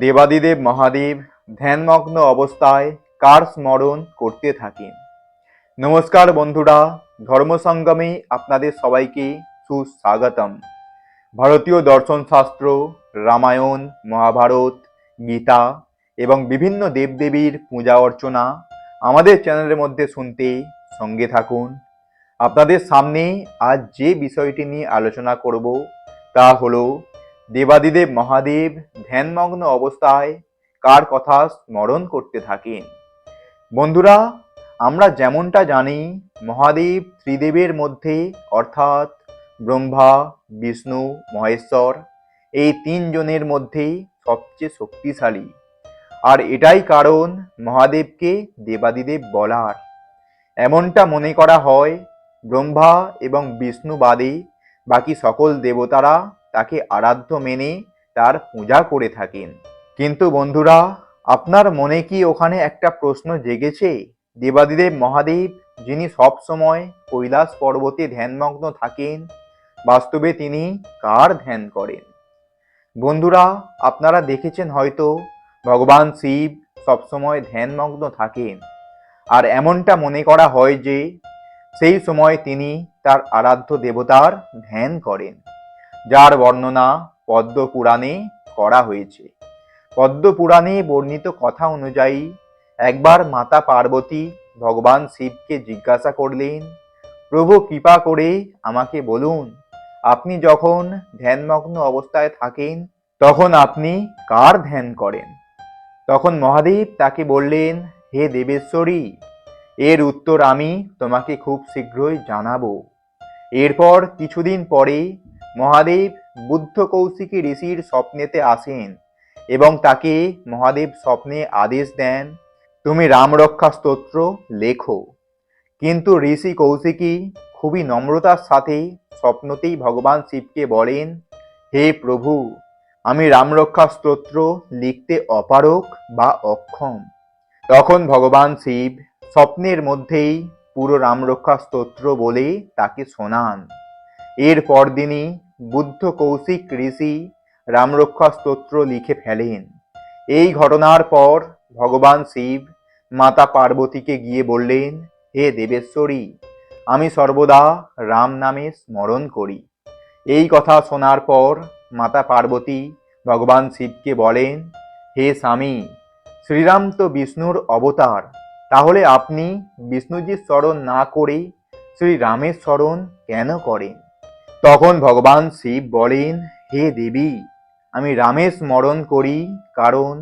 দেবাদিদেব মহাদেব ধ্যানমগ্ন অবস্থায় কার স্মরণ করতে থাকেন। নমস্কার বন্ধুরা, ধর্মসঙ্গমে আপনাদের সবাইকে সুস্বাগতম। ভারতীয় দর্শনশাস্ত্র রামায়ণ, মহাভারত, গীতা এবং বিভিন্ন দেবদেবীর পূজা অর্চনা আমাদের চ্যানেলের মধ্যে শুনতে সঙ্গে থাকুন। আপনাদের সামনে আজ যে বিষয়টি নিয়ে আলোচনা করব তা হলো দেবাদিদেব মহাদেব ধ্যানমগ্ন অবস্থায় কার কথা স্মরণ করতে থাকেন বন্ধুরা, আমরা যেমনটা জানি, মহাদেব ত্রিদেবের মধ্যে, অর্থাৎ ব্রহ্মা, বিষ্ণু, মহেশ্বর, এই তিনজনের মধ্যে সবচেয়ে শক্তিশালী। আর এটাই কারণ মহাদেবকে দেবাদিদেব বলার। এমনটা মনে করা হয়, ব্রহ্মা এবং বিষ্ণু বাদে বাকি সকল দেবতারা তাকে আরাধ্য মেনে তার পূজা করে থাকেন। কিন্তু বন্ধুরা, আপনার মনে কি ওখানে একটা প্রশ্ন জেগেছে? দেবাদিদেব মহাদেব, যিনি সব সময় কৈলাস পর্বতে ধ্যানমগ্ন থাকেন, বাস্তবে তিনি কার ধ্যান করেন? বন্ধুরা, আপনারা দেখেছেন হয়তো, ভগবান শিব সবসময় ধ্যানমগ্ন থাকেন। আর এমনটা মনে করা হয় যে, সেই সময় তিনি তার আরাধ্য দেবতার ধ্যান করেন, যার বর্ণনা পদ্ম পুরাণে করা হয়েছে। পদ্ম পুরাণে বর্ণিত কথা অনুযায়ী, একবার মাতা পার্বতী ভগবান শিবকে জিজ্ঞাসা করলেন, প্রভু, কৃপা করে আমাকে বলুন, আপনি যখন ধ্যানমগ্ন অবস্থায় থাকেন, তখন আপনি কার ধ্যান করেন? তখন মহাদেব তাকে বললেন, হে দেবেশ্বরী, এর উত্তর আমি তোমাকে খুব শীঘ্রই জানাব। এরপর কিছুদিন পরে মহাদেব বুদ্ধ কৌশিকী ঋষির স্বপ্নেতে আসেন এবং তাকে মহাদেব স্বপ্নে আদেশ দেন, তুমি রামরক্ষা স্তোত্র লেখো। কিন্তু ঋষি কৌশিকী খুবই নম্রতার সাথে স্বপ্নতেই ভগবান শিবকে বলেন, হে প্রভু, আমি রামরক্ষা স্তোত্র লিখতে অপারক বা অক্ষম। তখন ভগবান শিব স্বপ্নের মধ্যেই পুরো রামরক্ষা স্তোত্র বলে তাকে শোনান। এর পরদিনই বুদ্ধ কৌশিক ঋষি রামরক্ষা স্তোত্র লিখে ফেলেন। এই ঘটনার পর ভগবান শিব মাতা পার্বতীকে গিয়ে বললেন, হে দেবেশ্বরী, আমি সর্বদা রাম নামে স্মরণ করি। এই কথা শোনার পর মাতা পার্বতী ভগবান শিবকে বলেন, হে স্বামী, শ্রীরাম তো বিষ্ণুর অবতার, তাহলে আপনি বিষ্ণুজির স্মরণ না করে শ্রীরামের স্মরণ কেন করেন? তখন ভগবান শিব বলেন, হে দেবী, আমি রামের স্মরণ করি, কারণ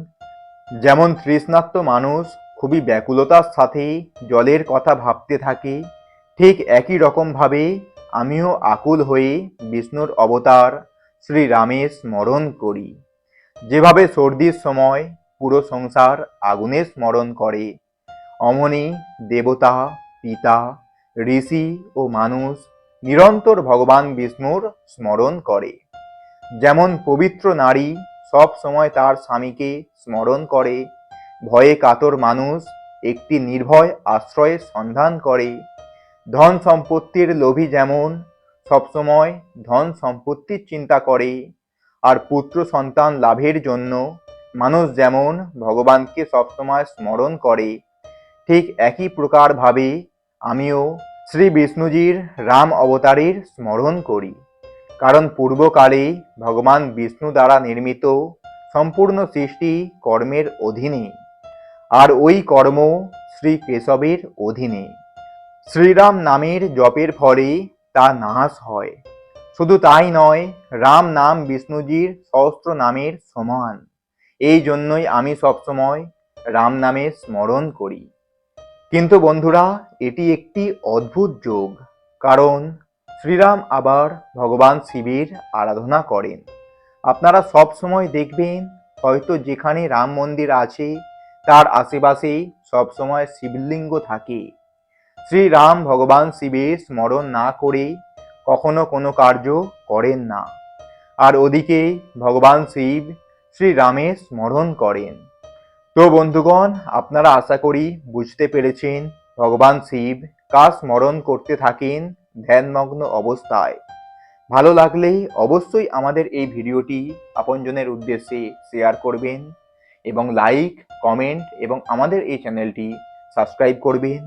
যেমন তৃষ্ণার্ত মানুষ খুবই ব্যাকুলতার সাথে জলের কথা ভাবতে থাকে, ঠিক একই রকমভাবে আমিও আকুল হয়ে বিষ্ণুর অবতার শ্রীরামের স্মরণ করি। যেভাবে সর্দির সময় পুরো সংসার আগুনে স্মরণ করে, অমনি দেবতা, পিতা, ঋষি ও মানুষ নিরন্তর ভগবান বিষ্ণুর স্মরণ করে। যেমন পবিত্র নারী সব সময় তার স্বামীকে স্মরণ করে, ভয়ে কাতর মানুষ একটি নির্ভয় আশ্রয়ের সন্ধান করে। ধন সম্পত্তির লোভী যেমন সবসময় ধন সম্পত্তির চিন্তা করে, আর পুত্র সন্তান লাভের জন্য মানুষ যেমন ভগবানকে সবসময় স্মরণ করে, ঠিক একই প্রকারভাবে আমিও শ্রী বিষ্ণুজির রাম অবতারের স্মরণ করি। কারণ পূর্বকালে ভগবান বিষ্ণু দ্বারা নির্মিত সম্পূর্ণ সৃষ্টি কর্মের অধীনে, আর ওই কর্ম শ্রী কেশবের অধীনে। শ্রীরাম নামের জপের ফলে তা নাশ হয়। শুধু তাই নয়, রাম নাম বিষ্ণুজির সহস্র নামের সমান। এই জন্যই আমি সবসময় রাম নামে স্মরণ করি। কিন্তু বন্ধুরা, এটি একটি অদ্ভুত যোগ, কারণ শ্রীরাম আবার ভগবান শিবের আরাধনা করেন। আপনারা সব সময় দেখবেন, হয়তো যেখানে রাম মন্দির আছে, তার আশেপাশে সবসময় শিবলিঙ্গ থাকে। শ্রীরাম ভগবান শিবের স্মরণ না করে কখনো কোনো কার্য করেন না। আর ওদিকে ভগবান শিব শ্রীরামের স্মরণ করেন। তো বন্ধুগণ, আপনারা আশা করি বুঝতে পেরেছেন, ভগবান শিব কার স্মরণ করতে থাকেন ধ্যানমগ্ন অবস্থায়। ভালো লাগলে অবশ্যই আমাদের এই ভিডিওটি আপনজনের উদ্দেশ্যে শেয়ার করবেন এবং লাইক কমেন্ট এবং আমাদের এই চ্যানেলটি সাবস্ক্রাইব করবেন।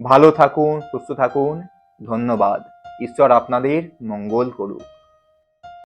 ভালো থাকুন, সুস্থ থাকুন, ধন্যবাদ। ঈশ্বর আপনাদের মঙ্গল করুক।